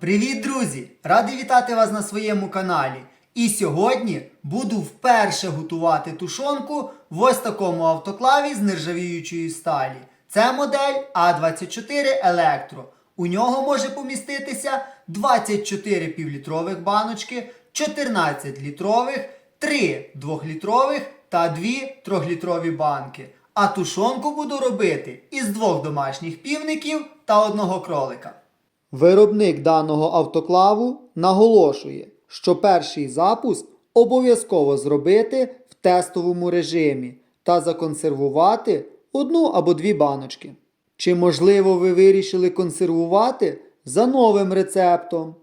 Привіт, друзі! Радий вітати вас на своєму каналі. І сьогодні буду вперше готувати тушонку в ось такому автоклаві з нержавіючої сталі. Це модель А24 Електро. У нього може поміститися 24 півлітрових баночки, 14 літрових, 3 2-літрових та 2 3-літрові банки. А тушонку буду робити із двох домашніх півників та одного кролика. Виробник даного автоклаву наголошує, що перший запуск обов'язково зробити в тестовому режимі та законсервувати одну або дві баночки. Чи можливо ви вирішили консервувати за новим рецептом?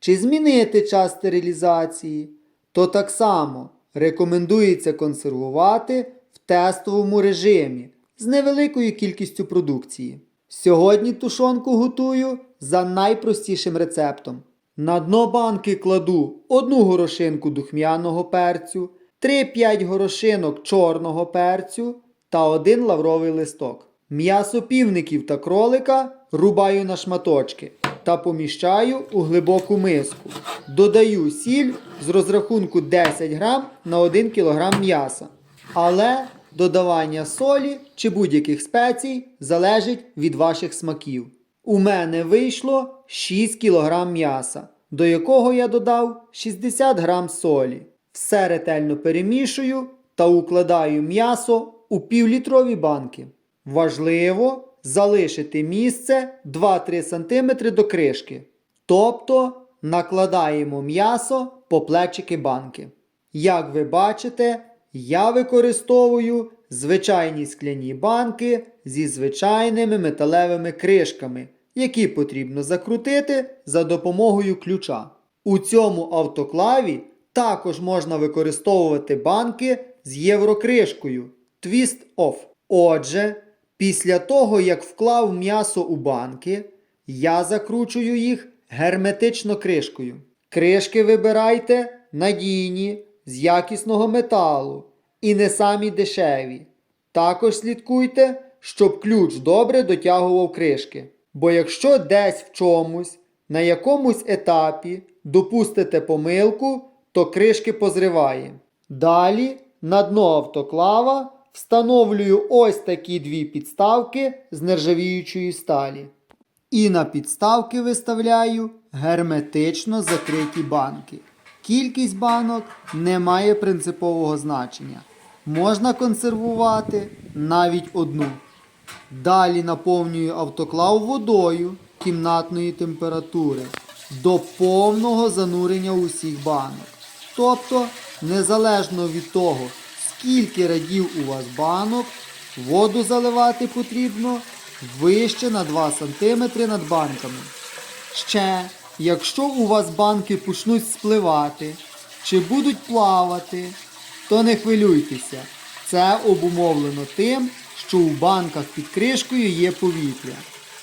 Чи змінити час стерилізації? То так само рекомендується консервувати в тестовому режимі з невеликою кількістю продукції. Сьогодні тушонку готую за найпростішим рецептом. На дно банки кладу одну горошинку духмяного перцю, 3-5 горошинок чорного перцю та один лавровий листок. М'ясо півників та кролика рубаю на шматочки та поміщаю у глибоку миску. Додаю сіль з розрахунку 10 грам на 1 кг м'яса. Але додавання солі чи будь-яких спецій залежить від ваших смаків. У мене вийшло 6 кг м'яса, до якого я додав 60 г солі. Все ретельно перемішую та укладаю м'ясо у півлітрові банки. Важливо залишити місце 2-3 см до кришки. Тобто накладаємо м'ясо по плечики банки. Як ви бачите, я використовую звичайні скляні банки зі звичайними металевими кришками, які потрібно закрутити за допомогою ключа. У цьому автоклаві також можна використовувати банки з єврокришкою Twist Off. Отже, після того, як вклав м'ясо у банки, я закручую їх герметично кришкою. Кришки вибирайте надійні, з якісного металу і не самі дешеві. Також слідкуйте, щоб ключ добре дотягував кришки. Бо якщо десь в чомусь, на якомусь етапі допустите помилку, то кришки позриває. Далі на дно автоклава встановлюю ось такі дві підставки з нержавіючої сталі. І на підставки виставляю герметично закриті банки. Кількість банок не має принципового значення. Можна консервувати навіть одну. Далі наповнюю автоклав водою кімнатної температури до повного занурення усіх банок. Тобто, незалежно від того, скільки радів у вас банок, воду заливати потрібно вище на 2 см над банками. Ще, якщо у вас банки почнуть спливати чи будуть плавати, то не хвилюйтеся. Це обумовлено тим, що у банках під кришкою є повітря.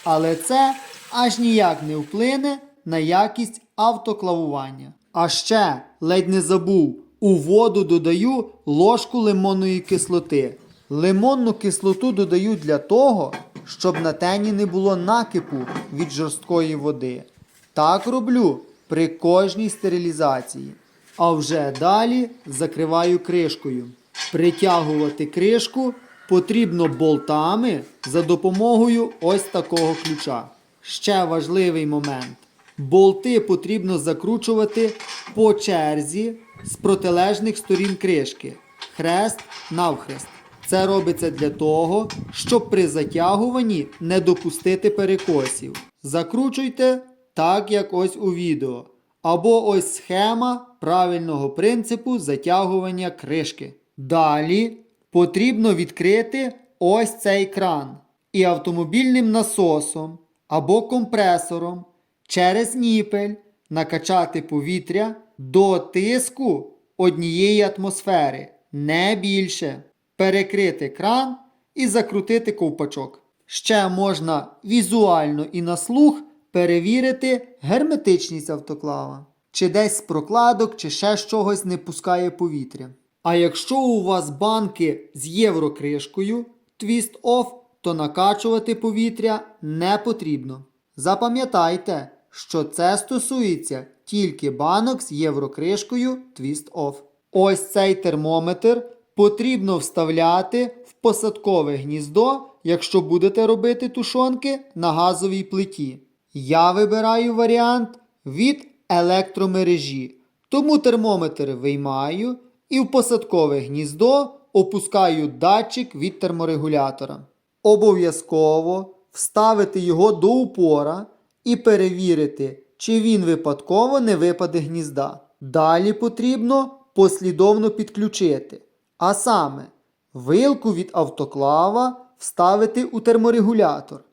Але це аж ніяк не вплине на якість автоклавування. А ще ледь не забув, у воду додаю ложку лимонної кислоти. Лимонну кислоту додаю для того, щоб на тені не було накипу від жорсткої води. Так роблю при кожній стерилізації. А вже далі закриваю кришкою. Притягувати кришку потрібно болтами за допомогою ось такого ключа. Ще важливий момент. Болти потрібно закручувати по черзі з протилежних сторін кришки. Хрест навхрест. Це робиться для того, щоб при затягуванні не допустити перекосів. Закручуйте так, як ось у відео. Або ось схема правильного принципу затягування кришки. Далі потрібно відкрити ось цей кран і автомобільним насосом або компресором через ніпель накачати повітря до тиску однієї атмосфери, не більше. Перекрити кран і закрутити ковпачок. Ще можна візуально і на слух перевірити герметичність автоклава. Чи десь з прокладок, чи ще з чогось не пускає повітря. А якщо у вас банки з єврокришкою Twist Off, то накачувати повітря не потрібно. Запам'ятайте, що це стосується тільки банок з єврокришкою Twist Off. Ось цей термометр потрібно вставляти в посадкове гніздо, якщо будете робити тушонки на газовій плиті. Я вибираю варіант від електромережі, тому термометр виймаю і в посадкове гніздо опускаю датчик від терморегулятора. Обов'язково вставити його до упора і перевірити, чи він випадково не випаде гнізда. Далі потрібно послідовно підключити. А саме, вилку від автоклава вставити у терморегулятор,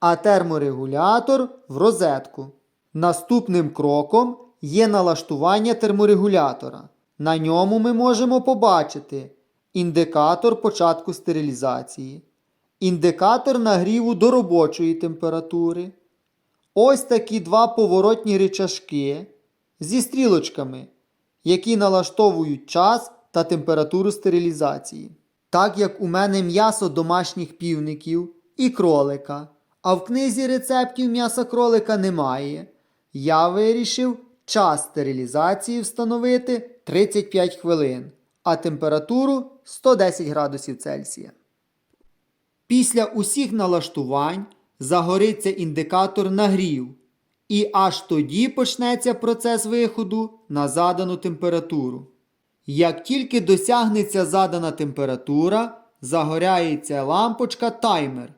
а терморегулятор в розетку. Наступним кроком є налаштування терморегулятора. На ньому ми можемо побачити індикатор початку стерилізації, індикатор нагріву до робочої температури. Ось такі два поворотні речашки зі стрілочками, які налаштовують час та температуру стерилізації. Так як у мене м'ясо домашніх півників і кролика, а в книзі рецептів м'яса кролика немає, я вирішив час стерилізації встановити 35 хвилин, а температуру 110 градусів Цельсія. Після усіх налаштувань загориться індикатор нагрів, і аж тоді почнеться процес виходу на задану температуру. Як тільки досягнеться задана температура, загоряється лампочка таймер,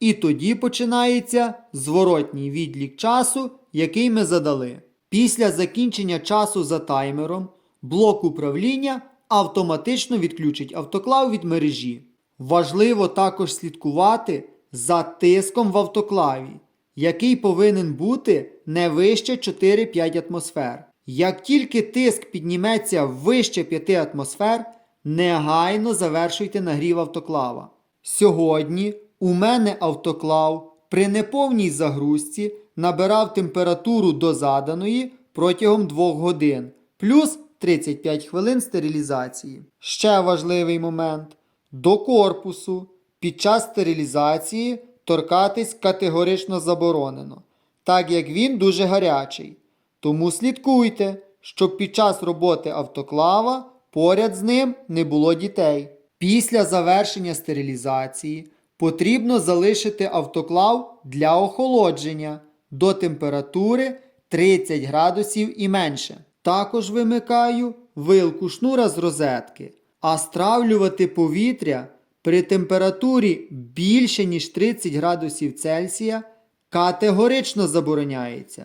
і тоді починається зворотній відлік часу, який ми задали. Після закінчення часу за таймером блок управління автоматично відключить автоклав від мережі. Важливо також слідкувати за тиском в автоклаві, який повинен бути не вище 4-5 атмосфер. Як тільки тиск підніметься вище 5 атмосфер, негайно завершуйте нагрів автоклава. Сьогодні у мене автоклав при неповній загрузці набирав температуру до заданої протягом 2 годин, плюс 35 хвилин стерилізації. Ще важливий момент. До корпусу під час стерилізації торкатись категорично заборонено, так як він дуже гарячий. Тому слідкуйте, щоб під час роботи автоклава поряд з ним не було дітей. Після завершення стерилізації потрібно залишити автоклав для охолодження до температури 30 градусів і менше. Також вимикаю вилку шнура з розетки, а стравлювати повітря при температурі більше ніж 30 градусів Цельсія категорично забороняється,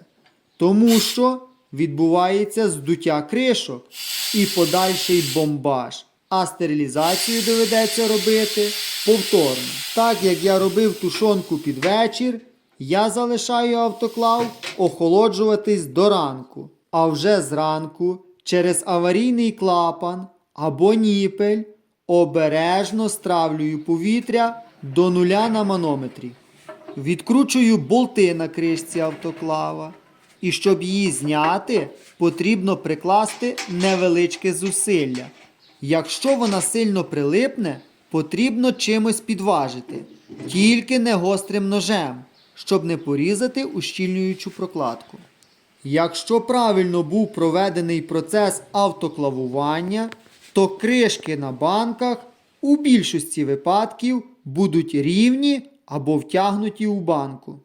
тому що відбувається здуття кришок і подальший бомбаж, а стерилізацію доведеться робити повторно. Так як я робив тушонку під вечір, я залишаю автоклав охолоджуватись до ранку, а вже зранку через аварійний клапан або ніпель обережно стравлюю повітря до нуля на манометрі. Відкручую болти на кришці автоклава. І щоб її зняти, потрібно прикласти невеличке зусилля. Якщо вона сильно прилипне, потрібно чимось підважити, тільки не гострим ножем, щоб не порізати ущільнюючу прокладку. Якщо правильно був проведений процес автоклавування, то кришки на банках у більшості випадків будуть рівні або втягнуті у банку.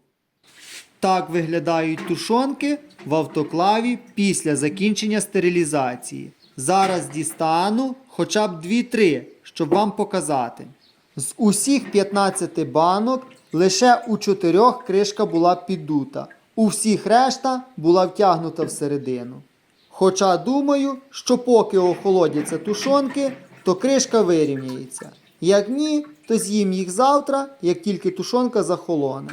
Так виглядають тушонки в автоклаві після закінчення стерилізації. Зараз дістану хоча б 2-3, щоб вам показати. З усіх 15 банок лише у 4 кришка була піддута. У всіх решта була втягнута всередину. Хоча думаю, що поки охолодяться тушонки, то кришка вирівняється. Як ні, то з'їм їх завтра, як тільки тушонка захолоне.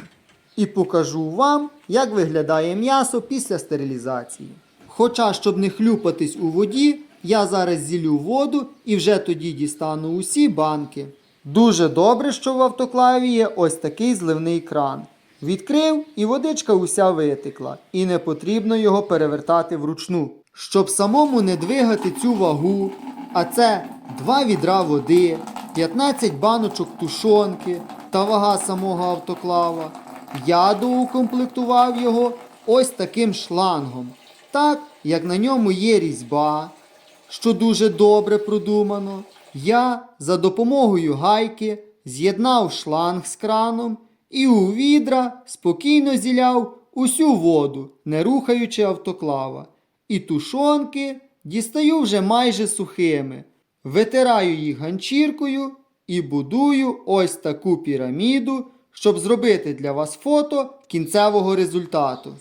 І покажу вам, як виглядає м'ясо після стерилізації. Хоча, щоб не хлюпатись у воді, я зараз зілю воду і вже тоді дістану усі банки. Дуже добре, що в автоклаві є ось такий зливний кран. Відкрив і водичка уся витекла, і не потрібно його перевертати вручну. Щоб самому не двигати цю вагу, а це 2 відра води, 15 баночок тушонки та вага самого автоклава, я доукомплектував його ось таким шлангом, так як на ньому є різьба, що дуже добре продумано, я за допомогою гайки з'єднав шланг з краном і у відра спокійно зіляв усю воду, не рухаючи автоклава. І тушонки дістаю вже майже сухими, витираю їх ганчіркою і будую ось таку піраміду, щоб зробити для вас фото кінцевого результату.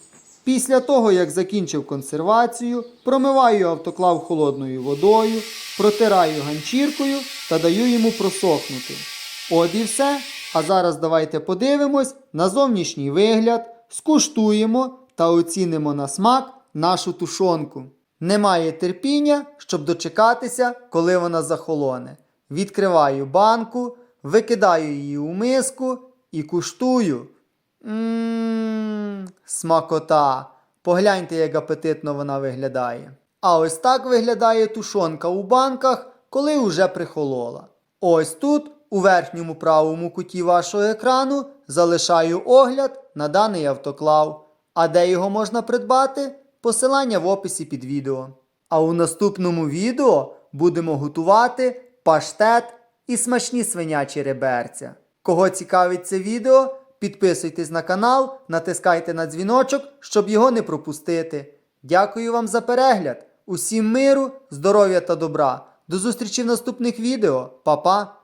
Після того, як закінчив консервацію, промиваю автоклав холодною водою, протираю ганчіркою та даю йому просохнути. От і все. А зараз давайте подивимось на зовнішній вигляд, скуштуємо та оцінимо на смак нашу тушонку. Немає терпіння, щоб дочекатися, коли вона захолоне. Відкриваю банку, викидаю її у миску і куштую. Ммм, смакота. Погляньте, як апетитно вона виглядає. А ось так виглядає тушонка у банках, коли уже прихолола. Ось тут, у верхньому правому куті вашого екрану, залишаю огляд на даний автоклав. А де його можна придбати? Посилання в описі під відео. А у наступному відео будемо готувати паштет і смачні свинячі реберця. Кого цікавить це відео, підписуйтесь на канал, натискайте на дзвіночок, щоб його не пропустити. Дякую вам за перегляд. Усім миру, здоров'я та добра. До зустрічі в наступних відео. Па-па!